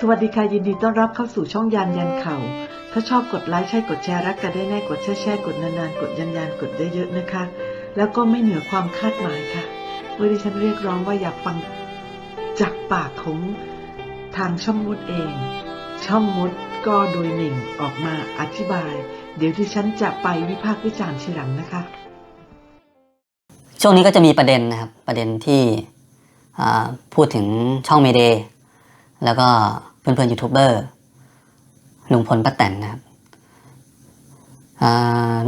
สวัสดีค่ะยินดีต้อนรับเข้าสู่ช่องยานยันเข่า ถ้าชอบกดไลค์ใช่กดแชร์รักกันได้แน่กดแชร์แชร์กดนานๆ กดยันยันกดได้เยอะนะคะ แล้วก็ไม่เหนือความคาดหมายค่ะเมื่อดิฉันเรียกร้องว่าอยากฟังจากปากของทางช่องมดเอง ช่องมดก็โดยหนึ่งออกมาอธิบาย เดี๋ยวดิฉันจะไปวิพากษ์วิจารณ์ทีหลังนะคะ ช่วงนี้ก็จะมีประเด็นนะครับประเด็นที่พูดถึงช่องเมเด แล้วก็เพื่อนๆยูทูบเบอร์ลุงพลป้าแตนนะครับ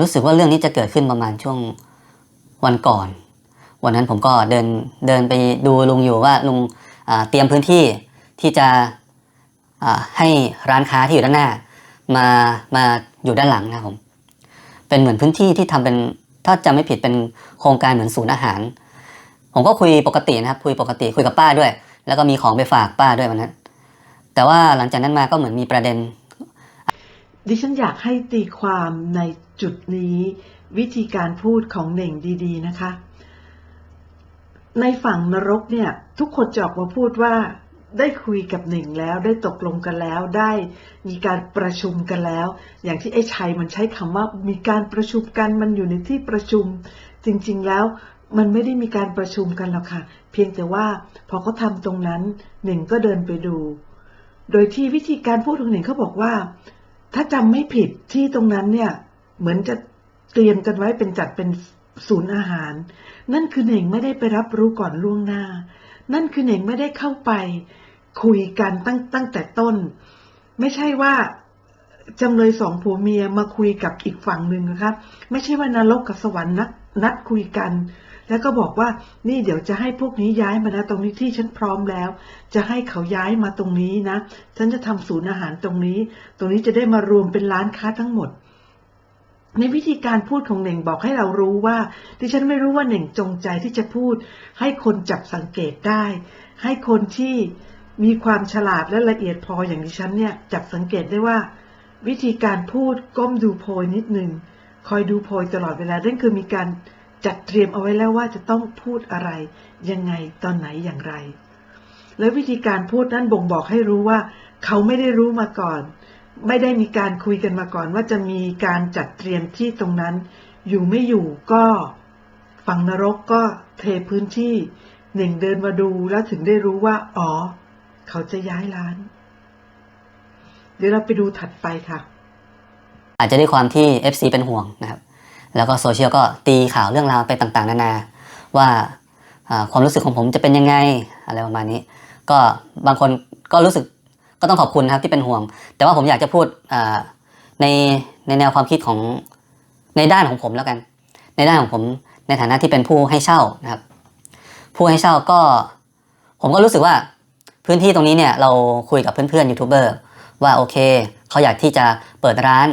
รู้สึกว่าเรื่องนี้จะเกิดขึ้นประมาณช่วงวันก่อน วันนั้นผมก็เดินเดินไปดูลุงอยู่ว่าลุงเตรียมพื้นที่ที่จะให้ร้านค้าที่อยู่ด้านหน้า มามาอยู่ด้านหลังนะครับผมเป็นเหมือนพื้นที่ที่ทำเป็นถ้าจำไม่ผิดเป็นโครงการเหมือนศูนย์อาหาร ผมก็คุยปกตินะครับ คุยปกติคุยกับป้าด้วย แล้วก็มีของไปฝากป้าด้วยวันนั้น แต่ว่าหลังจากนั้นมาก็เหมือนมีประเด็น ดิฉันอยากให้ตีความในจุดนี้วิธีการพูดของเหน่งดี ๆ นะคะ ในฝั่งนรกเนี่ย ทุกคนจะออกมาพูดว่าได้คุยกับหนึ่งแล้วได้ตกลงกันแล้วได้มีการประชุมกันแล้ว อย่างที่ไอ้ชัยมันใช้คำว่ามีการประชุมกันมันอยู่ในที่ประชุม จริง ๆแล้วมันไม่ได้มีการประชุมกันหรอกค่ะ เพียงแต่ว่าพอเขาทำตรงนั้นหนึ่งก็เดินไปดู โดยที่วิธีการพูดของหนึ่งเขาบอกว่า ถ้าจำไม่ผิดที่ตรงนั้นเนี่ย เหมือนจะเตรียมกันไว้เป็นจัดเป็นศูนย์อาหาร นั่นคือเหน่งไม่ได้ไปรับรู้ก่อนล่วงหน้า นั่นคือเหน่งไม่ได้เข้าไปคุยกันตั้งตั้งแต่ต้น ไม่ใช่ว่าจำเลยสองผัวเมียมาคุยกับอีกฝั่งหนึ่งนะครับ ไม่ใช่ว่านรกกับสวรรค์นัดนัดคุยกัน แล้วก็บอกว่านี่เดี๋ยวจะให้พวกนี้ย้ายมานะตรงนี้ที่ฉันพร้อมแล้ว จะให้เขาย้ายมาตรงนี้นะ ฉันจะทำศูนย์อาหารตรงนี้ ตรงนี้จะได้มารวมเป็นร้านค้าทั้งหมด ในวิธีการพูดของเหน่งบอกให้เรารู้ว่าดิฉันไม่รู้ว่าเหน่งจงใจที่จะพูด ให้คนจับสังเกตได้ ให้คนที่มีความฉลาดและละเอียดพออย่างดิฉันเนี่ยจับสังเกตได้ว่า วิธีการพูดก้มดูโพยนิดนึงคอยดูโพยตลอดเวลานั่นคือมีการ จัดเตรียมเอาไว้แล้วว่าจะต้องพูดอะไร ยังไงตอนไหนอย่างไร และวิธีการพูดนั้นบ่งบอกให้รู้ว่า เขาไม่ได้รู้มาก่อน ไม่ได้มีการคุยกันมาก่อน ว่าจะมีการจัดเตรียมที่ตรงนั้น อยู่ไม่อยู่ก็ฝั่งนรกก็เทพื้นที่หนึ่งเดินมาดูแล้วถึงได้รู้ว่า อ๋อ เขาจะย้ายร้าน เดี๋ยวเราไปดูถัดไปค่ะ อาจจะด้วยความที่ FC เป็นห่วงนะครับ แล้วก็โซเชียลก็ตีข่าวเรื่องราวไปต่างๆ นานา ว่าความรู้สึกของผมจะเป็นยังไงอะไรประมาณนี้ ก็บางคนก็รู้สึกก็ต้องขอบคุณนะครับที่เป็นห่วง แต่ว่าผมอยากจะพูดในในแนวความคิดของในด้านของผมแล้วกัน ในด้านของผมในฐานะที่เป็นผู้ให้เช่านะครับ ผู้ให้เช่าก็ ผมก็รู้สึกว่าพื้นที่ตรงนี้เนี่ยเราคุยกับเพื่อนๆยูทูบเบอร์ว่าโอเคเขาอยากที่จะเปิดร้าน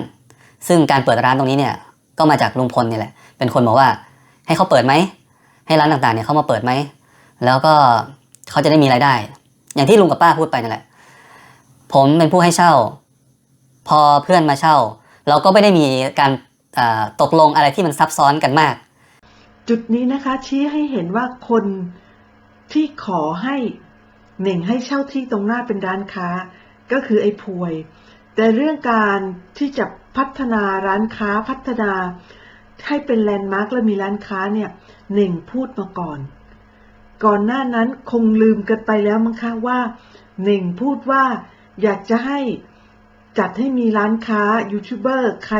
ซึ่งการเปิดร้านตรงนี้เนี่ย ก็มาจากลุงพลนี่แหละ เป็นคนบอกว่าให้เขาเปิดไหม ให้ร้านต่างๆเนี่ยเขามาเปิดไหม แล้วก็เขาจะได้มีรายได้ อย่างที่ลุงกับป้าพูดไปนั่นแหละ ผมเป็นผู้ให้เช่า พอเพื่อนมาเช่า เราก็ไม่ได้มีการตกลงอะไรที่มันซับซ้อนกันมาก จุดนี้นะคะชี้ให้เห็นว่าคนที่ขอให้เหน่งให้เช่าที่ตรงหน้าเป็นร้านค้า ก็คือไอ้พวย แต่เรื่องการที่จะ พัฒนาร้านค้าพัฒนา ให้เป็นแลนด์มาร์คและมีร้านค้าเนี่ยหนึ่งพูดมาก่อน ก่อนหน้านั้นคงลืมกันไปแล้วมั้งคะว่าหนึ่งพูดว่าอยากจะให้จัดให้มีร้านค้ายูทูบเบอร์ใคร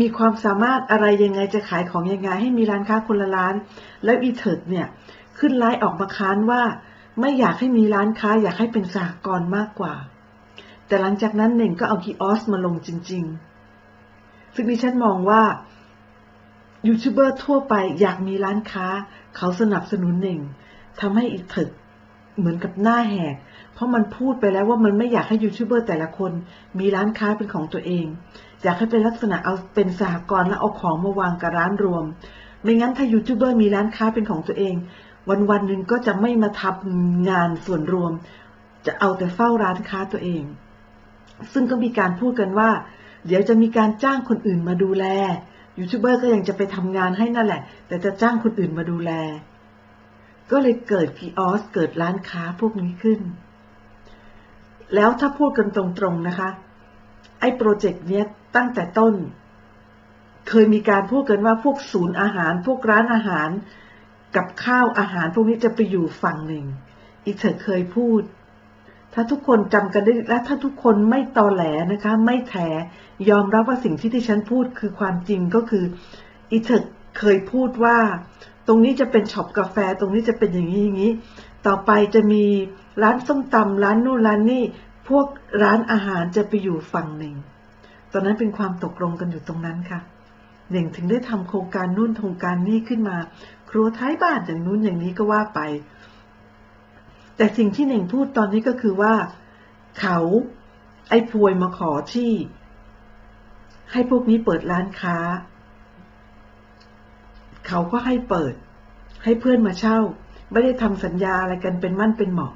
มีความสามารถอะไรยังไงจะขายของยังไง ให้มีร้านค้าคนละร้าน แล้วอีเถิดเนี่ยขึ้นไลน์ออกมาค้านว่า ไม่อยากให้มีร้านค้าอยากให้เป็นสหกรณ์มากกว่า แต่หลังจากนั้นเน่งก็เอากีออสมาลงจริง ๆ ซึ่งดิฉันมองว่ายูทูบเบอร์ทั่วไปอยากมีร้านค้า เขาสนับสนุนเน่งทำให้อีเถิดเหมือนกับหน้าแหก เพราะมันพูดไปแล้วว่ามันไม่อยากให้ยูทูบเบอร์แต่ละคน มีร้านค้าเป็นของตัวเอง อยากให้เป็นลักษณะเอาเป็นสหกรณ์แล้วเอาของมาวางกับร้านรวม ไม่งั้นถ้ายูทูบเบอร์มีร้านค้าเป็นของตัวเอง วันวันๆหนึ่งก็จะไม่มาทำงานส่วนรวม จะเอาแต่เฝ้าร้านค้าตัวเอง ซึ่งก็มีการพูดกันว่า เดี๋ยวจะมีการจ้างคนอื่นมาดูแลยูทูบเบอร์ก็ยังจะไปทำงานให้นั่นแหละ แต่จะจ้างคนอื่นมาดูแล ก็เลยเกิดกีออสเกิดร้านค้าพวกนี้ขึ้น แล้วถ้าพูดกันตรงๆนะคะ ไอ้โปรเจกต์เนี้ยตั้งแต่ต้น เคยมีการพูดกันว่าพวกศูนย์อาหาร พวกร้านอาหาร กับข้าวอาหารพวกนี้จะไปอยู่ฝั่งหนึ่ง อีเธอเคยพูด ถ้าทุกคนจำกันได้และถ้าทุกคนไม่ตอแหลนะคะ ไม่แถยอมรับว่าสิ่งที่ที่ฉันพูดคือความจริงก็คืออีเธอเคยพูดว่า ตรงนี้จะเป็นช็อปกาแฟ ตรงนี้จะเป็นอย่างนี้อย่างนี้ ต่อไปจะมีร้านส้มตำร้านนู่นร้านนี่พวกร้านอาหารจะไปอยู่ฝั่งหนึ่ง ตอนนั้นเป็นความตกลงกันอยู่ตรงนั้นค่ะเน่งถึงได้ทำโครงการนู่นโครงการนี่ขึ้นมา ครัวท้ายบ้านอย่างนู้นอย่างนี้ก็ว่าไป แต่สิ่งที่เน่งพูดตอนนี้ก็คือว่า เขาไอ้พวยมาขอที่ ให้พวกนี้เปิดร้านค้า เขาก็ให้เปิด ให้เพื่อนมาเช่า ไม่ได้ทำสัญญาอะไรกันเป็นมั่นเป็นเหมาะ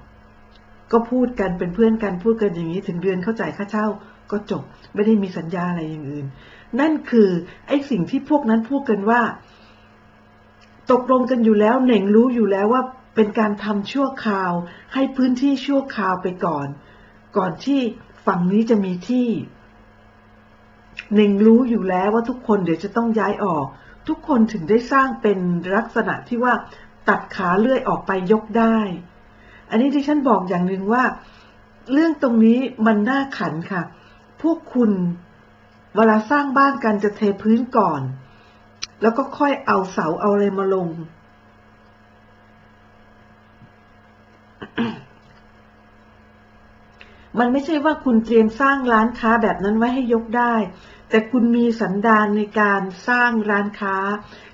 ก็พูดกันเป็นเพื่อนกันพูดกันอย่างนี้ถึงเดือนเข้าจ่ายค่าเช่าก็จบไม่ได้มีสัญญาอะไรอย่างอื่น นั่นคือไอ้สิ่งที่พวกนั้นพูดกันว่า ตกลงกันอยู่แล้วเหน่งรู้อยู่แล้วว่า เป็นการทำชั่วคราวให้พื้นที่ชั่วคราวไปก่อน ก่อนที่ฝั่งนี้จะมีที่เหน่งรู้อยู่แล้วว่าทุกคนเดี๋ยวจะต้องย้ายออก ทุกคนถึงได้สร้างเป็นลักษณะที่ว่าตัดขาเลื่อยออกไปยกได้ อันนี้ที่ฉันบอกอย่างหนึ่งว่า เรื่องตรงนี้มันน่าขันค่ะ พวกคุณเวลาสร้างบ้านกันจะเทพื้นก่อน แล้วก็ค่อยเอาเสาเอาอะไรมาลง มันไม่ใช่ว่าคุณเตรียมสร้างร้านค้าแบบนั้นไว้ให้ยกได้ แต่คุณมีสันดานในการสร้างร้านค้า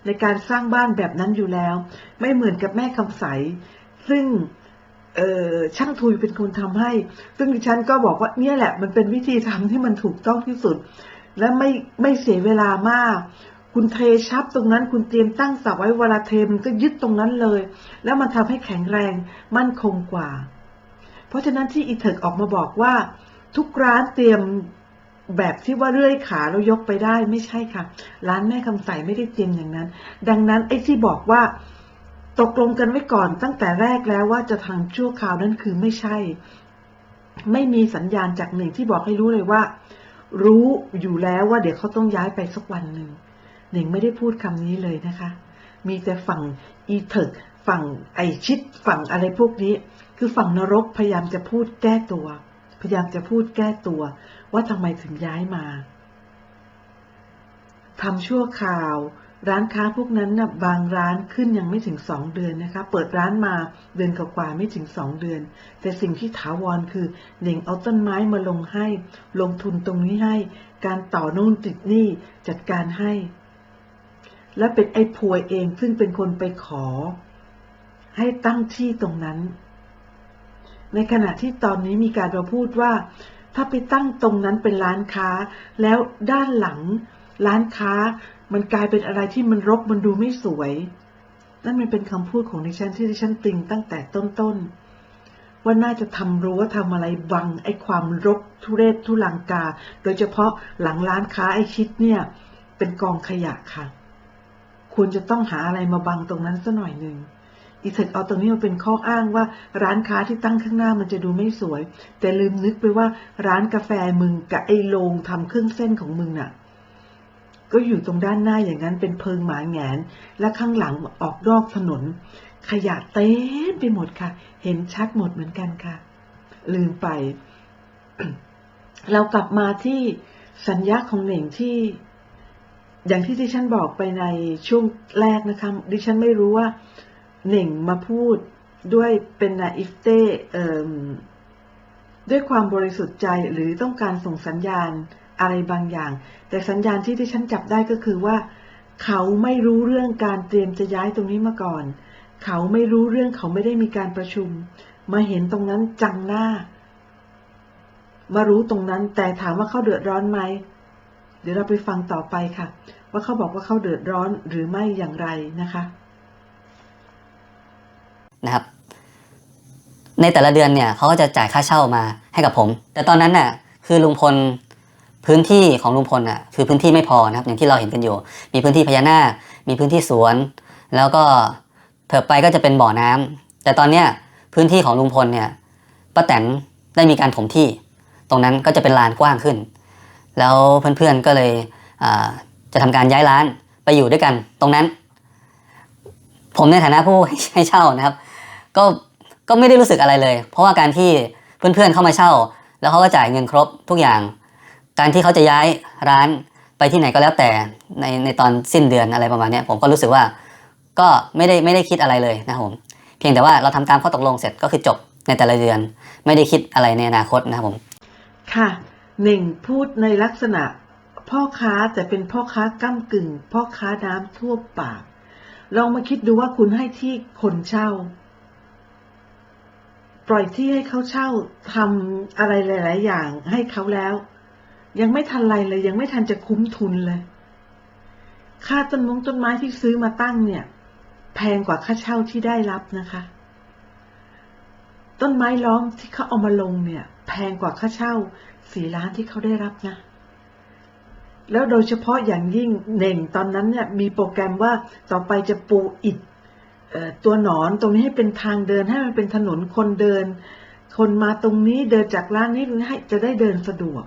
ในการสร้างบ้านแบบนั้นอยู่แล้ว ไม่เหมือนกับแม่คำใส ซึ่งช่างทุยเป็นคนทำให้ ซึ่งดิฉันก็บอกว่าเนี่ยแหละ มันเป็นวิธีทำที่มันถูกต้องที่สุด และไม่ไม่เสียเวลามาก คุณเทชับตรงนั้นคุณเตรียมตั้งเสาไว้เวลาเทมันก็ยึดตรงนั้นเลย แล้วมันทำให้แข็งแรงมั่นคงกว่า เพราะฉะนั้นที่อีเถิกออกมาบอกว่า ทุกร้านเตรียมแบบที่ว่าเลื่อยขาแล้วยกไปได้ไม่ใช่ค่ะ ร้านแม่คำใสไม่ได้เตรียมอย่างนั้น ดังนั้นไอ้ที่บอกว่า ตกลงกันไว้ก่อนตั้งแต่แรกแล้วว่าจะทางชั่วคราวนั้นคือไม่ใช่ ไม่มีสัญญาณจากหนึ่งที่บอกให้รู้เลยว่า รู้อยู่แล้วว่าเดี๋ยวเขาต้องย้ายไปสักวันหนึ่ง หนึ่งไม่ได้พูดคำนี้เลยนะคะ มีแต่ฝั่งอีเถิกฝั่งไอชิดฝั่งอะไรพวกนี้ คือฝั่งนรกพยายามจะพูดแก้ตัว พยายามจะพูดแก้ตัว ว่าทำไมถึงย้ายมาทำชั่วคราว ร้านค้าพวกนั้นนะ่ะบางร้านขึ้นยังไม่ถึงสองเดือนนะคะ เปิดร้านมาเดือนกว่าๆไม่ถึงสองเดือน แต่สิ่งที่ถาวรคือเหน่งเอาต้นไม้มาลงให้ ลงทุนตรงนี้ให้ การต่อนู่นติดนี่จัดการให้ และเป็นไอ้พวยเองซึ่งเป็นคนไปขอ ให้ตั้งที่ตรงนั้น ในขณะที่ตอนนี้มีการมาพูดว่า ถ้าไปตั้งตรงนั้นเป็นร้านค้า แล้วด้านหลัง ร้านค้า มันกลายเป็นอะไรที่มันรกมันดูไม่สวย นั่นมันเป็นคำพูดของดิฉันที่ดิฉันติงตั้งแต่ต้นๆว่าน่าจะทำรั้วทำอะไรบังไอ้ความรกทุเรศทุลังกา โดยเฉพาะหลังร้านค้าไอ้ชิดเนี่ย เป็นกองขยะค่ะ ควรจะต้องหาอะไรมาบังตรงนั้นสัหน่อยหนึ่งอีเทคเอาตรงนี้มาเป็นข้ออ้างว่าร้านค้าที่ตั้งข้างหน้ามันจะดูไม่สวย แต่ลืมนึกไปว่าร้านกาแฟมึงกับไอ้โรงทำเครื่องเส้นของมึงน่ะ ก็อยู่ตรงด้านหน้าอย่างนั้นเป็นเพิงหมาแงน และข้างหลังออกนอกถนน ขยะเต็มไปหมดค่ะ เห็นชัดหมดเหมือนกันค่ะ ลืมไป เรากลับมาที่สัญญาของเหน่งที่ อย่างที่ดิฉันบอกไปในช่วงแรกนะคะ ดิฉันไม่รู้ว่าหน่งมาพูดด้วยเป็นนาอิฟเต่ด้วยความบริสุทธิ์ใจหรือต้องการส่งสัญญาณอะไรบางอย่าง แต่สัญญาณที่ที่ฉันจับได้ก็คือว่า เขาไม่รู้เรื่องการเตรียมจะย้ายตรงนี้มาก่อน เขาไม่รู้เรื่องเขาไม่ได้มีการประชุม มาเห็นตรงนั้นจังหน้า มารู้ตรงนั้นแต่ถามว่าเขาเดือดร้อนไหม เดี๋ยวเราไปฟังต่อไปค่ะ ว่าเขาบอกว่าเขาเดือดร้อนหรือไม่อย่างไรนะคะนะครับ ในแต่ละเดือนเนี่ยเขาก็จะจ่ายค่าเช่ามาให้กับผม แต่ตอนนั้นน่ะคือลุงพลพื้นที่ของลุงพลน่ะคือพื้นที่ไม่พอนะครับ อย่างที่เราเห็นกันอยู่ มีพื้นที่พญานาค มีพื้นที่สวน แล้วก็เถิดไปก็จะเป็นบ่อน้ำแต่ตอนเนี้ยพื้นที่ของลุงพลเนี่ยป้าแตนได้มีการถมที่ ตรงนั้นก็จะเป็นลานกว้างขึ้น แล้วเพื่อนๆก็เลยจะทำการย้ายร้านไปอยู่ด้วยกันตรงนั้น ผมในฐานะผู้ให้เช่านะครับ ก็ก็ไม่ได้รู้สึกอะไรเลย เพราะว่าการที่เพื่อนๆเข้ามาเช่า แล้วเขาก็จ่ายเงินครบทุกอย่าง การที่เขาจะย้ายร้านไปที่ไหนก็แล้วแต่ในในตอนสิ้นเดือนอะไรประมาณนี้ผมก็รู้สึกว่าก็ไม่ได้ไม่ได้คิดอะไรเลยนะครับผมเพียงแต่ว่าเราทำตามข้อตกลงเสร็จก็คือจบในแต่ละเดือน ไม่ได้คิดอะไรในอนาคตนะครับผมค่ะ หนึ่งพูดในลักษณะพ่อค้าแต่เป็นพ่อค้าก้ากึ่ง พ่อค้าน้ำทั่วปาก ลองมาคิดดูว่าคุณให้ที่คนเช่า ปล่อยที่ให้เขาเช่าทำอะไรหลาย ๆ อย่างให้เขาแล้ว ยังไม่ทันไรเลยยังไม่ทันจะคุ้มทุนเลย ค่าต้นมงต้นไม้ที่ซื้อมาตั้งเนี่ย แพงกว่าค่าเช่าที่ได้รับนะคะ ต้นไม้ล้อมที่เขาเอามาลงเนี่ย แพงกว่าค่าเช่า สี่ล้านที่เขาได้รับนะ แล้วโดยเฉพาะอย่างยิ่งเน่งตอนนั้นเนี่ยมีโปรแกรมว่าต่อไปจะปูอิฐตัวหนอนตรงนี้ให้เป็นทางเดินให้มันเป็นถนนคนเดิน คนมาตรงนี้เดินจากร้านนี้ให้จะได้เดินสะดวก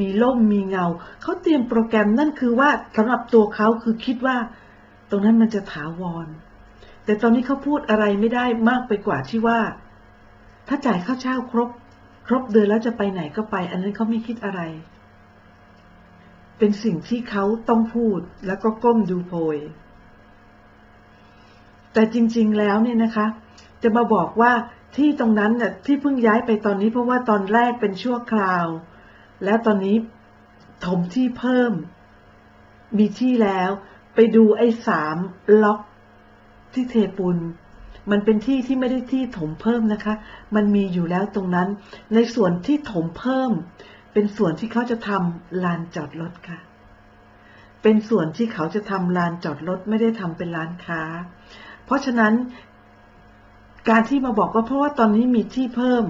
มีร่มมีเงา เขาเตรียมโปรแกรมนั่นคือว่าสำหรับตัวเขาคือคิดว่า ตรงนั้นมันจะถาวร แต่ตอนนี้เขาพูดอะไรไม่ได้มากไปกว่าที่ว่า ถ้าจ่ายค่าเช่าครบ ครบเดือนแล้วจะไปไหนก็ไป อันนั้นเขาไม่คิดอะไร เป็นสิ่งที่เขาต้องพูดแล้วก็ก้มดูโพย แต่จริง ๆ แล้วเนี่ยนะคะ จะมาบอกว่าที่ตรงนั้นน่ะที่เพิ่งย้ายไปตอนนี้เพราะว่าตอนแรกเป็นชั่วคราว แล้วตอนนี้ถมที่เพิ่ม มีที่แล้ว ไปดูไอ้สามล็อกที่เทปูน มันเป็นที่ที่ไม่ได้ที่ถมเพิ่มนะคะ มันมีอยู่แล้วตรงนั้น ในส่วนที่ถมเพิ่ม เป็นส่วนที่เขาจะทำลานจอดรถค่ะ เป็นส่วนที่เขาจะทำลานจอดรถไม่ได้ทำเป็นร้านค้า เพราะฉะนั้น การที่มาบอกว่าเพราะว่าตอนนี้มีที่เพิ่ม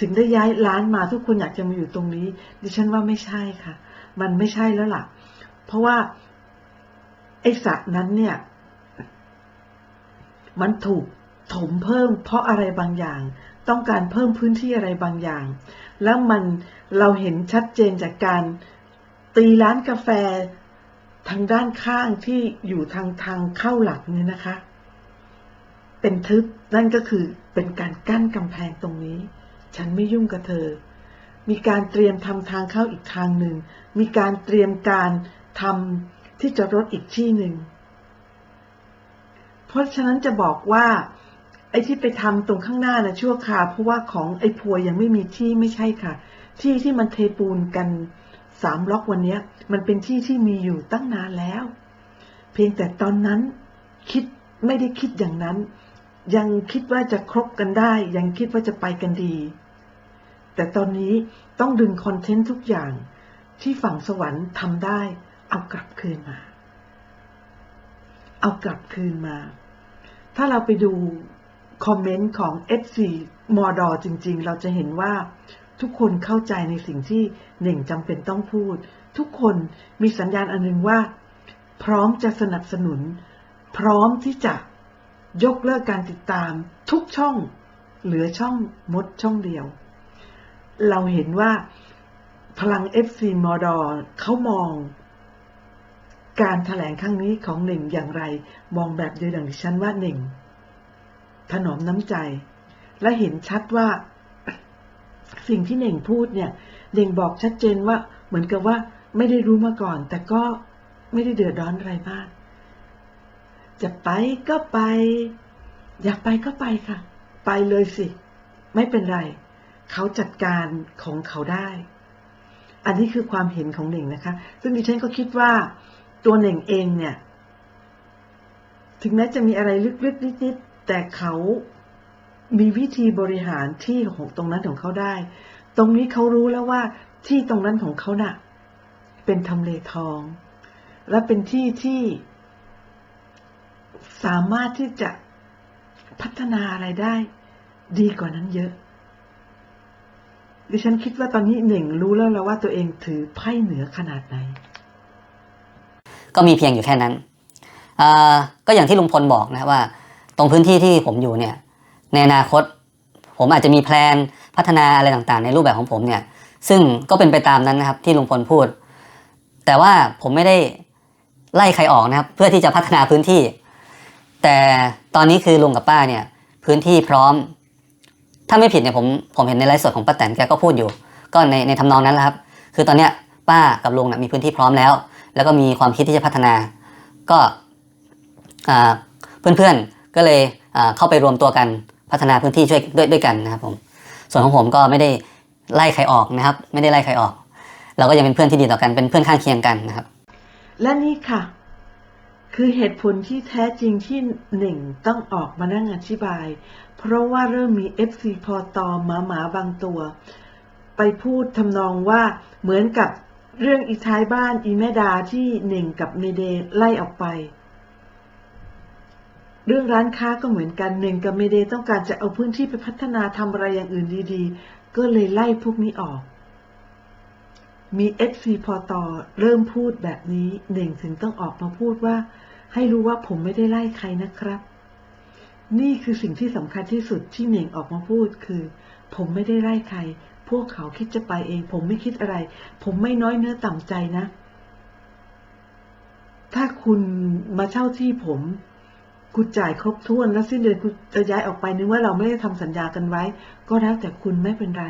ถึงได้ย้ายร้านมาทุกคนอยากจะมาอยู่ตรงนี้ ดิฉันว่าไม่ใช่ค่ะ มันไม่ใช่แล้วล่ะ เพราะว่าไอ้สระนั้นเนี่ย มันถูกถมเพิ่มเพราะอะไรบางอย่าง ต้องการเพิ่มพื้นที่อะไรบางอย่าง แล้วมันเราเห็นชัดเจนจากการตีร้านกาแฟทางด้านข้างที่อยู่ทางทางเข้าหลักเนี่ยนะคะ เป็นทึบนั่นก็คือเป็นการกั้นกำแพงตรงนี้ ฉันไม่ยุ่งกับเธอ มีการเตรียมทำทางเข้าอีกทางหนึ่ง มีการเตรียมการทำที่จอดรถอีกที่หนึ่ง เพราะฉะนั้นจะบอกว่าไอ้ที่ไปทำตรงข้างหน้านะชั่วคราวเพราะว่าของไอ้พวยยังไม่มีที่ไม่ใช่ค่ะ ที่ที่มันเทปูนกันสามล็อกวันเนี้ยมันเป็นที่ที่มีอยู่ตั้งนานแล้ว เพียงแต่ตอนนั้นคิดไม่ได้คิดอย่างนั้น ยังคิดว่าจะครบกันได้ ยังคิดว่าจะไปกันดี แต่ตอนนี้ต้องดึงคอนเทนต์ทุกอย่างที่ฝั่งสวรรค์ทำได้ เอากลับคืนมา เอากลับคืนมา ถ้าเราไปดูคอมเมนต์ของ F4 มอดอจริง ๆ เราจะเห็นว่าทุกคนเข้าใจในสิ่งที่หนึ่งจำเป็นต้องพูด ทุกคนมีสัญญาณอันนึงว่า พร้อมจะสนับสนุน พร้อมที่จะยกเลิกการติดตาม ทุกช่อง เหลือช่องมดช่องเดียว เราเห็นว่าพลัง FC มอดอเขามอง การถแถลงครั้งนี้ของหนึ่งอย่างไร มองแบบเดียวอย่างดิฉันว่าหนึ่งถนอมน้ำใจ และเห็นชัดว่า สิ่งที่เน่งพูดเนี่ยเน่งบอกชัดเจนว่า เหมือนกับว่าไม่ได้รู้มาก่อน แต่ก็ไม่ได้เดือดร้อนอะไรมาก จะไปก็ไป อยากไปก็ไปค่ะ ไปเลยสิ ไม่เป็นไร เขาจัดการของเขาได้ อันนี้คือความเห็นของเน่งนะคะ ซึ่งดิฉันก็คิดว่า ตัวเน่งเองเนี่ย ถึงแม้จะมีอะไรลึกๆนิดๆแต่เขามีวิธีบริหารที่ของตรงนั้นของเขาได้ ตรงนี้เขารู้แล้วว่าที่ตรงนั้นของเขาน่ะ เป็นทำเลทอง และเป็นที่ที่สามารถที่จะพัฒนาอะไรได้ดีกว่านั้นเยอะ ดิฉันคิดว่าตอนนี้หนึ่งรู้แล้วแล้วว่าตัวเองถือไพ่เหนือขนาดไหน ก็มีเพียงอยู่แค่นั้นก็อย่างที่ลุงพลบอกนะว่า ตรงพื้นที่ที่ผมอยู่เนี่ยในอนาคต ผมอาจจะมีแพลนพัฒนาอะไรต่างๆ ในรูปแบบของผมเนี่ย ซึ่งก็เป็นไปตามนั้นนะครับที่ลุงพลพูด แต่ว่าผมไม่ได้ไล่ใครออกนะครับ เพื่อที่จะพัฒนาพื้นที่ แต่ตอนนี้คือลุงกับป้าเนี่ย พื้นที่พร้อม ถ้าไม่ผิดเนี่ยผมผมเห็นในไลฟ์สดของป้าแตนแกก็พูดอยู่ ก็ในในทำนองนั้นแหละครับ คือตอนเนี้ยป้ากับลุงนะมีพื้นที่พร้อมแล้ว แล้วก็มีความคิดที่จะพัฒนา ก็เพื่อนๆก็เลยเข้าไปรวมตัวกันพัฒนาพื้นที่ช่วยด้วยด้วยกันนะครับผมส่วนของผมก็ไม่ได้ไล่ใครออกนะครับ ไม่ได้ไล่ใครออก เราก็ยังเป็นเพื่อนที่ดีต่อกันเป็นเพื่อนข้างเคียงกันนะครับ และนี่ค่ะ คือเหตุผลที่แท้จริงที่หนึ่งต้องออกมานั่งอธิบาย เพราะว่าเริ่มมี FC พอตอหมาหมาบางตัว ไปพูดทำนองว่าเหมือนกับ เรื่องอีท้ายบ้านอีแม่ดาที่หนึ่งกับเมเดไล่ออกไป เรื่องร้านค้าก็เหมือนกันหนึ่งกับเมเดต้องการจะเอาพื้นที่ไปพัฒนาทำอะไรอย่างอื่นดีๆ ก็เลยไล่พวกนี้ออก มีเอฟซีพอตอเริ่มพูดแบบนี้หนึ่งถึงต้องออกมาพูดว่า ให้รู้ว่าผมไม่ได้ไล่ใครนะครับ นี่คือสิ่งที่สำคัญที่สุดที่หน่งออกมาพูดคือ ผมไม่ได้ไล่ใคร วกเขาคิดจะไปเอง ผมไม่คิดอะไร ผมไม่น้อยเนื้อต่ำใจนะ ถ้าคุณมาเช่าที่ผมคุณจ่ายครบถ้วนแล้วสิ้นเดือนคุณจะย้ายออกไปนึกว่าเราไม่ได้ทำสัญญากันไว้ ก็แล้วแต่คุณไม่เป็นไร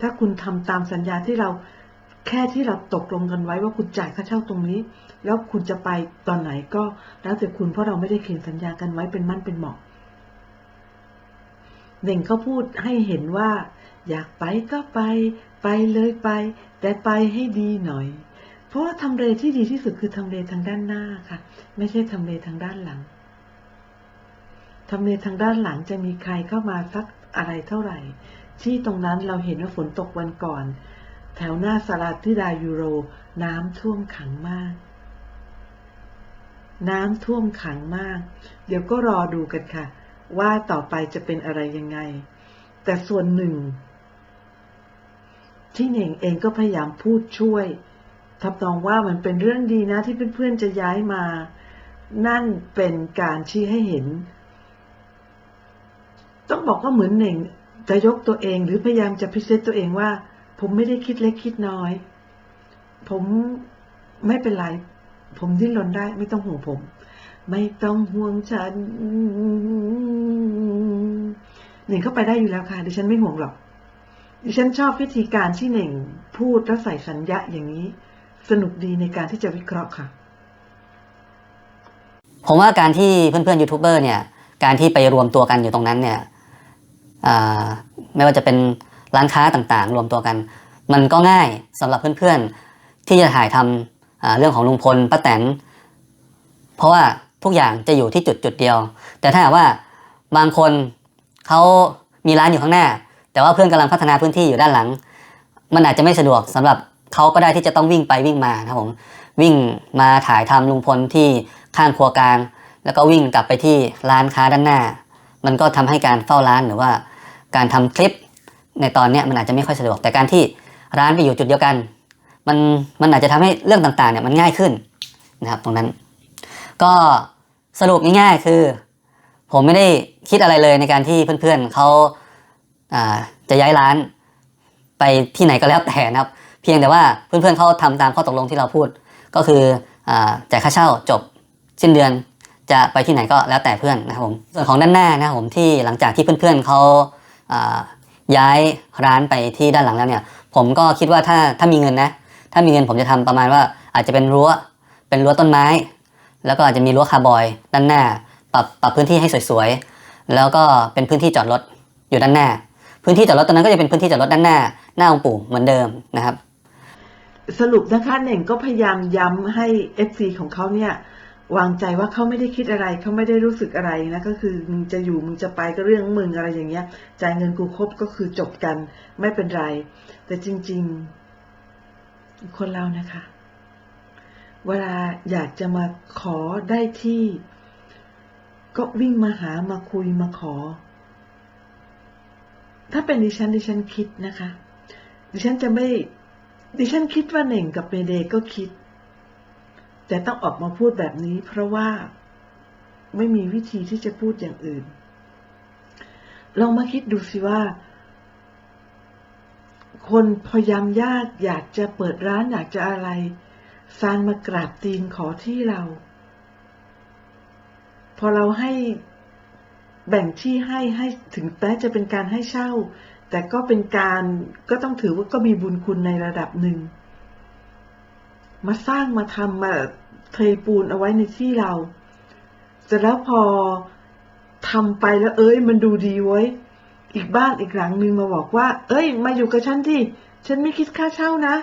ถ้าคุณทำตามสัญญาที่เราแค่ที่เราตกลงกันไว้ว่าคุณจ่ายค่าเช่าตรงนี้ แล้วคุณจะไปตอนไหนก็แล้วแต่คุณเพราะเราไม่ได้เขียนสัญญากันไว้เป็นมั่นเป็นเหมาะ เน่งเขาพูดให้เห็นว่า อยากไปก็ไป ไปเลยไป แต่ไปให้ดีหน่อย เพราะว่าทำเลที่ดีที่สุดคือทำเลทางด้านหน้าค่ะ ไม่ใช่ทำเลทางด้านหลังทำเลทางด้านหลังจะมีใครเข้ามาสักอะไรเท่าไหร่ ที่ตรงนั้นเราเห็นว่าฝนตกวันก่อน แถวหน้าสาราธิดายูโรน้ำท่วมขังมากน้ำท่วมขังมาก เดี๋ยวก็รอดูกันค่ะ ว่าต่อไปจะเป็นอะไรยังไง แต่ส่วนหนึ่ง ที่เหน่งเองก็พยายามพูดช่วยทำนองว่ามันเป็นเรื่องดีนะที่เพื่อนๆจะย้ายมา นั่นเป็นการชี้ให้เห็น ต้องบอกว่าเหมือนเหน่งจะยกตัวเองหรือพยายามจะพิเศษตัวเองว่า ผมไม่ได้คิดเล็กคิดน้อย ผมไม่เป็นไร ผมดิ้นรนได้ไม่ต้องห่วงผม ไม่ต้องห่วงฉันหนึ่งเข้าไปได้อยู่แล้วค่ะดิฉันไม่ห่วงหรอก ดิฉันชอบวิธีการที่หนึ่งพูดแล้วใส่สัญญาอย่างนี้ สนุกดีในการที่จะวิเคราะห์ค่ะ ผมว่าการที่เพื่อนๆยูทูบเบอร์เนี่ย การที่ไปรวมตัวกันอยู่ตรงนั้นเนี่ยไม่ว่าจะเป็นร้านค้าต่างๆ รวมตัวกัน มันก็ง่ายสำหรับเพื่อนๆที่จะถ่ายทำอ่าเรื่องของลุงพลป้าแตนเพราะว่า ทุกอย่างจะอยู่ที่จุดจุดเดียว แต่ถ้าหากว่าบางคนเขามีร้านอยู่ข้างหน้า แต่ว่าเพื่อนกำลังพัฒนาพื้นที่อยู่ด้านหลัง มันอาจจะไม่สะดวกสำหรับเขาก็ได้ที่จะต้องวิ่งไปวิ่งมานะครับผมวิ่งมาถ่ายทำลุงพลที่ข้างครัวกลาง แล้วก็วิ่งกลับไปที่ร้านค้าด้านหน้า มันก็ทำให้การเฝ้าร้านหรือว่าการทำคลิปในตอนนี้มันอาจจะไม่ค่อยสะดวก แต่การที่ร้านไปอยู่จุดเดียวกัน มันมันอาจจะทำให้เรื่องต่างๆเนี่ยมันง่ายขึ้นนะครับตรงนั้น ก็สรุปง่ายๆคือ ผมไม่ได้คิดอะไรเลยในการที่เพื่อนๆเขาจะย้ายร้าน ไปที่ไหนก็แล้วแต่นะครับ เพียงแต่ว่าเพื่อนๆเขาทำตามข้อตกลงที่เราพูด ก็คืออจ่ายค่าเช่าจบสิ้นเดือนจะไปที่ไหนก็แล้วแต่เพื่อนนะครับผมส่วนของด้านหน้านะครับผมที่หลังจากที่เพื่อนๆเขาอ่าย้ายร้านไปที่ด้านหลังแล้วเนี่ย ผมก็คิดว่าถ้าถ้ามีเงินนะ ถ้ามีเงินผมจะทำประมาณว่าอาจจะเป็นรั้วเป็นรั้วต้นไม้ แล้วก็อาจจะมีรั้วคาร์บอยด้านหน้า ปรับปรับพื้นที่ให้สวยๆ แล้วก็เป็นพื้นที่จอดรถอยู่ด้านหน้า พื้นที่จอดรถตรงนั้นก็จะเป็นพื้นที่จอดรถด้านหน้า หน้าองค์ปู่เหมือนเดิมนะครับ สรุปนะคะเน่งก็พยายามย้ำให้ FC ของเขาเนี่ยวางใจว่าเขาไม่ได้คิดอะไรเขาไม่ได้รู้สึกอะไรนะก็คือมึงจะอยู่มึงจะไปก็เรื่องมึงอะไรอย่างเงี้ยจ่ายเงินกูครบก็คือจบกันไม่เป็นไร แต่จริง ๆ คนเรานะคะ เวลาอยากจะมาขอได้ที่ ก็วิ่งมาหามาคุยมาขอ ถ้าเป็นดิฉันดิฉันคิดนะคะ ดิฉันจะไม่ ดิฉันคิดว่าเหน่งกับเมเดย์ก็คิด แต่ต้องออกมาพูดแบบนี้ เพราะว่าไม่มีวิธีที่จะพูดอย่างอื่น ลองมาคิดดูสิว่า คนพยายามยากอยากจะเปิดร้านอยากจะอะไร ซานมากราบตีนขอที่เรา พอเราให้แบ่งที่ให้ให้ถึงแม้จะเป็นการให้เช่า แต่ก็เป็นการก็ต้องถือว่าก็มีบุญคุณในระดับหนึ่ง มาสร้างมาทำมาเทปูนเอาไว้ในที่เราเสร็จแล้วพอทำไปแล้วเอ้ย มันดูดีไว้ยอีกบ้านอีกหลังหนึ่งมาบอกว่า เอ้ย มาอยู่กับฉันที่ฉันไม่คิดค่าเช่านะ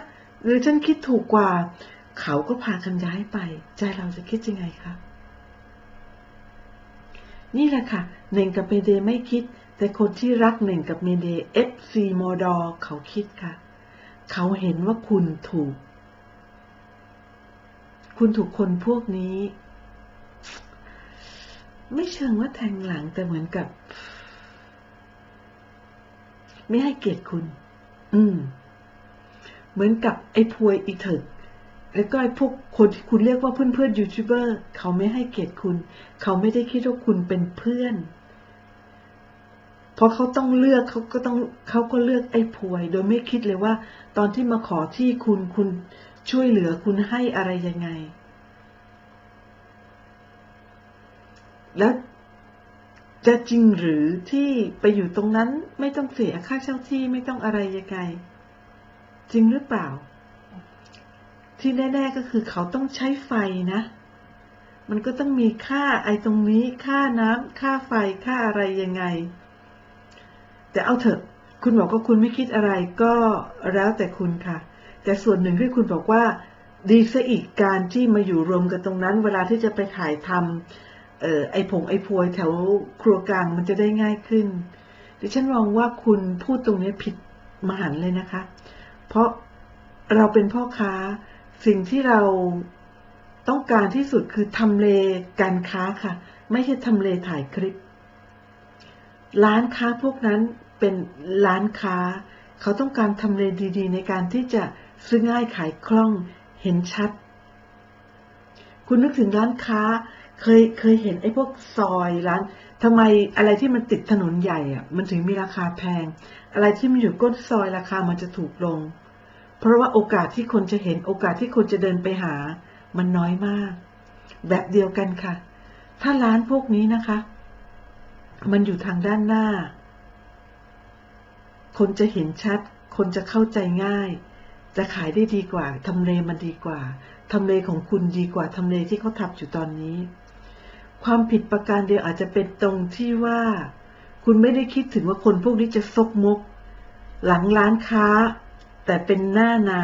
หรือฉันคิดถูกกว่า เขาก็พากันย้ายไป ใจเราจะคิดยังไงคะนี่แหละค่ะเน่งกับเมเดย์ไม่คิด แต่คนที่รักเน่งกับเมเดย์ FC มอดอเขาคิดค่ะ เขาเห็นว่าคุณถูก คุณถูกคนพวกนี้ ไม่เชิงว่าแทงหลังแต่เหมือนกับ ไม่ให้เกียรติคุณ อืม เหมือนกับไอ้พวยอีเถิก แล้วก็ไอ้พวกคนที่คุณเรียกว่าเพื่อนเพื่อนยูทูบเบอร์เขาไม่ให้เกียรติคุณ เขาไม่ได้คิดว่าคุณเป็นเพื่อน เพราะเขาต้องเลือกเขาก็ต้องเขาก็เลือกไอ้พวย โดยไม่คิดเลยว่า ตอนที่มาขอที่คุณคุณช่วยเหลือคุณให้อะไรยังไง แล้วจะจริงหรือที่ไปอยู่ตรงนั้นไม่ต้องเสียค่าเช่าที่ไม่ต้องอะไรยังไง จริงหรือเปล่า ที่แน่ๆก็คือเขาต้องใช้ไฟนะ มันก็ต้องมีค่าไอตรงนี้ ค่าน้ำค่าไฟ ค่าอะไรยังไง แต่เอาเถอะ คุณบอกว่าคุณไม่คิดอะไรก็แล้วแต่คุณค่ะ แต่ส่วนหนึ่งที่คุณบอกว่า ดีซะอีกการที่มาอยู่รวมกันตรงนั้น เวลาที่จะไปถ่ายทำออไอผงไอพวยแถวครัวกลางมันจะได้ง่ายขึ้น ดิฉันมองว่าคุณพูดตรงนี้ผิดมหันเลยนะคะ เพราะเราเป็นพ่อค้า สิ่งที่เราต้องการที่สุดคือทำเลการค้าค่ะ ไม่ใช่ทำเลถ่ายคลิป ร้านค้าพวกนั้นเป็นร้านค้า เขาต้องการทำเลดีๆ ในการที่จะซื้อง่ายขายคล่องเห็นชัด คุณนึกถึงร้านค้า เคยเคยเห็นไอ้พวกซอยร้านทำไมอะไรที่มันติดถนนใหญ่อะมันถึงมีราคาแพง อะไรที่มันอยู่ก้นซอยราคามันจะถูกลง เพราะว่าโอกาสที่คนจะเห็นโอกาสที่คนจะเดินไปหา มันน้อยมาก แบบเดียวกันค่ะ ถ้าร้านพวกนี้นะคะ มันอยู่ทางด้านหน้า คนจะเห็นชัด คนจะเข้าใจง่าย จะขายได้ดีกว่าทำเลมันดีกว่าทำเลของคุณดีกว่าทำเลที่เขาทับอยู่ตอนนี้ ความผิดประการเดียวอาจจะเป็นตรงที่ว่า คุณไม่ได้คิดถึงว่าคนพวกนี้จะซกมก หลังร้านค้า แต่เป็นหน้านา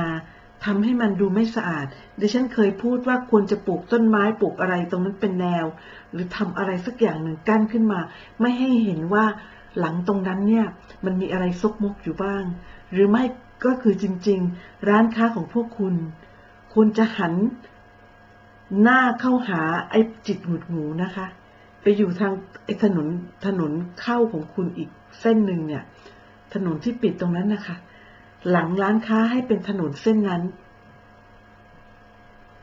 ทำให้มันดูไม่สะอาด ดิฉันเคยพูดว่าควรจะปลูกต้นไม้ปลูกอะไรตรงนั้นเป็นแนว หรือทำอะไรสักอย่างหนึ่งกั้นขึ้นมา ไม่ให้เห็นว่าหลังตรงนั้นเนี่ย มันมีอะไรซกมกอยู่บ้าง หรือไม่ก็คือจริง ๆ ร้านค้าของพวกคุณควรจะหัน หน้าเข้าหาไอ้จิตหงุดหงูนะคะ ไปอยู่ทางไอ้ถนนถนนเข้าของคุณอีกเส้นหนึ่งเนี่ย ถนนที่ปิดตรงนั้นนะคะ หลังร้านค้าให้เป็นถนนเส้นนั้น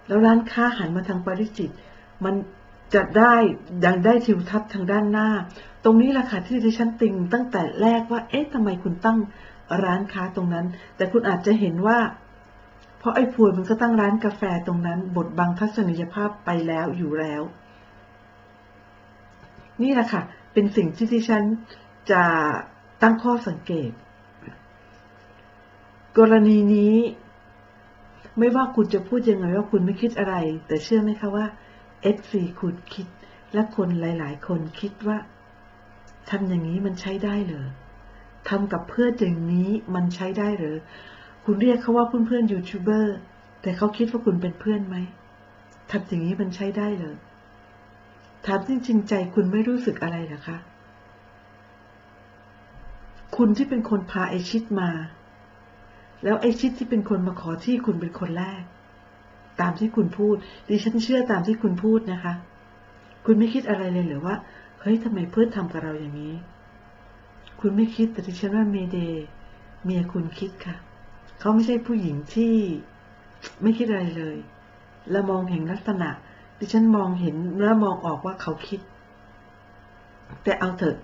แล้วร้านค้าหันมาทางปาริจิต มันจะได้ยังได้ทิวทัศน์ทางด้านหน้า ตรงนี้แหละค่ะที่ดิฉันติงตั้งแต่แรกว่า เอ๊ะทำไมคุณตั้งร้านค้าตรงนั้น แต่คุณอาจจะเห็นว่า เพราะไอ้พวยมันก็ตั้งร้านกาแฟตรงนั้น บทบังทัศนียภาพไปแล้วอยู่แล้ว นี่แหละค่ะ เป็นสิ่งที่ดิฉันจะตั้งข้อสังเกต กรณีนี้ ไม่ว่าคุณจะพูดยังไงว่าคุณไม่คิดอะไร แต่เชื่อไหมคะว่า FC คุณคิด และคนหลาย ๆ คนคิดว่าทำอย่างนี้มันใช้ได้เหรอทำกับเพื่อนอย่างนี้มันใช้ได้เหรอ คุณเรียกเขาว่าเพื่อนเพื่อนยูทูบเบอร์ แต่เขาคิดว่าคุณเป็นเพื่อนไหมทำอย่างนี้มันใช้ได้เหรอ ถามจริงๆใจคุณไม่รู้สึกอะไรหรอคะ คุณที่เป็นคนพาไอชิดมา แล้วไอ้ชิดที่เป็นคนมาขอที่คุณเป็นคนแรก ตามที่คุณพูด ดิฉันเชื่อตามที่คุณพูดนะคะ คุณไม่คิดอะไรเลยหรือว่า เฮ้ยทำไมเพื่อนทำกับเราอย่างนี้ คุณไม่คิดแต่ดิฉันว่าเมเดย์เมียคุณคิดค่ะ เขาไม่ใช่ผู้หญิงที่ไม่คิดอะไรเลย และมองเห็นลักษณะ ดิฉันมองเห็นและมองออกว่าเขาคิด แต่เอาเถอะ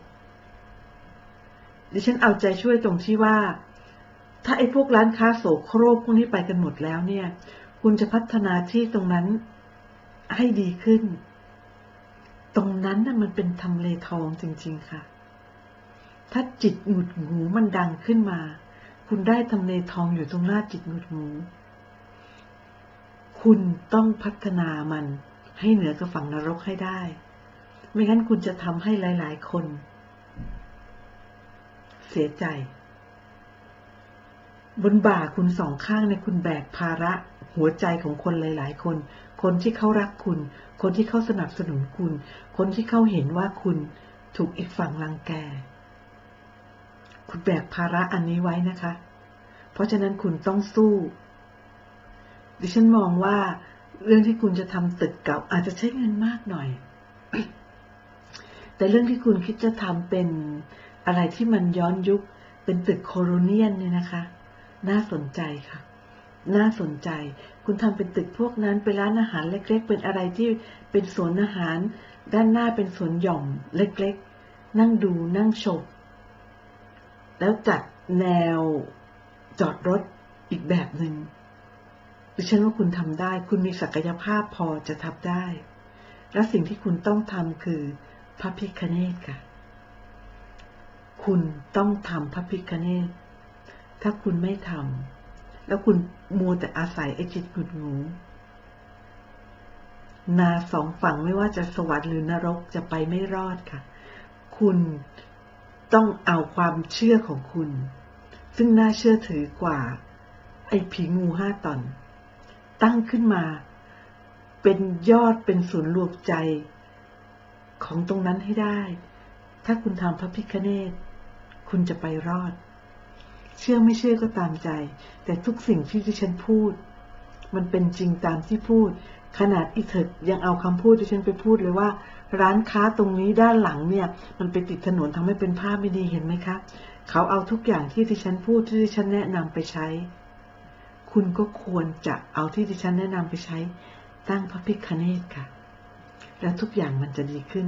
ดิฉันเอาใจช่วยตรงที่ว่า ถ้าไอ้พวกร้านค้าโสโครกพวกนี้ไปกันหมดแล้วเนี่ย คุณจะพัฒนาที่ตรงนั้นให้ดีขึ้น ตรงนั้นน่ะมันเป็นทำเลทองจริง ๆ ค่ะ ถ้าจิตหงุดหงูมันดังขึ้นมา คุณได้ทำเลทองอยู่ตรงหน้าจิตหงุดหงูคุณต้องพัฒนามันให้เหนือกับฝั่งนรกให้ได้ ไม่งั้นคุณจะทำให้หลาย ๆ คน เสียใจ บนบ่าคุณสองข้างในคุณแบกภาระ หัวใจของคนหลาย ๆ คน คนที่เขารักคุณ คนที่เขาสนับสนุนคุณ คนที่เขาเห็นว่าคุณถูกอีกฝั่งรังแก คุณแบกภาระอันนี้ไว้นะคะ เพราะฉะนั้นคุณต้องสู้ ดิฉันมองว่าเรื่องที่คุณจะทำตึกเก่าอาจจะใช้เงินมากหน่อย แต่เรื่องที่คุณคิดจะทำเป็นอะไรที่มันย้อนยุค เป็นตึกโคโลเนียนเนี่ยนะคะ น่าสนใจค่ะ น่าสนใจ คุณทำเป็นตึกพวกนั้นเป็นร้านอาหารเล็ก ๆ เป็นอะไรที่เป็นสวนอาหาร ด้านหน้าเป็นสวนหย่อมเล็ก ๆ นั่งดูนั่งชม แล้วจัดแนวจอดรถอีกแบบหนึง่งดิฉันว่าคุณทำได้ คุณมีศักยภาพพอจะทำได้ และสิ่งที่คุณต้องทำคือพระพิคเนตค่ะ คุณต้องทำพระพิคเนต ถ้าคุณไม่ทำแล้วคุณมัวแต่อาศัยไอ้จิตหงุดหงูนาสองฝั่งไม่ว่าจะสวรรค์หรือนรกจะไปไม่รอดค่ะ คุณต้องเอาความเชื่อของคุณ ซึ่งน่าเชื่อถือกว่า ไอ้ผีงูห้าตอน ตั้งขึ้นมา เป็นยอดเป็นศูนย์รวมใจ ของตรงนั้นให้ได้ ถ้าคุณทำพระพิคเนตคุณจะไปรอด เชื่อไม่เชื่อก็ตามใจ แต่ทุกสิ่งที่ที่ฉันพูด มันเป็นจริงตามที่พูด ขนาดอีเถิดยังเอาคำพูดที่ฉันไปพูดเลยว่า ร้านค้าตรงนี้ด้านหลังเนี่ย มันไปติดถนนทำให้เป็นภาพไม่ดีเห็นไหมคะเขาเอาทุกอย่างที่ที่ฉันพูดที่ที่ฉันแนะนำไปใช้ คุณก็ควรจะเอาที่ที่ฉันแนะนำไปใช้ ตั้งพระพิคเนตค่ะ แล้วทุกอย่างมันจะดีขึ้น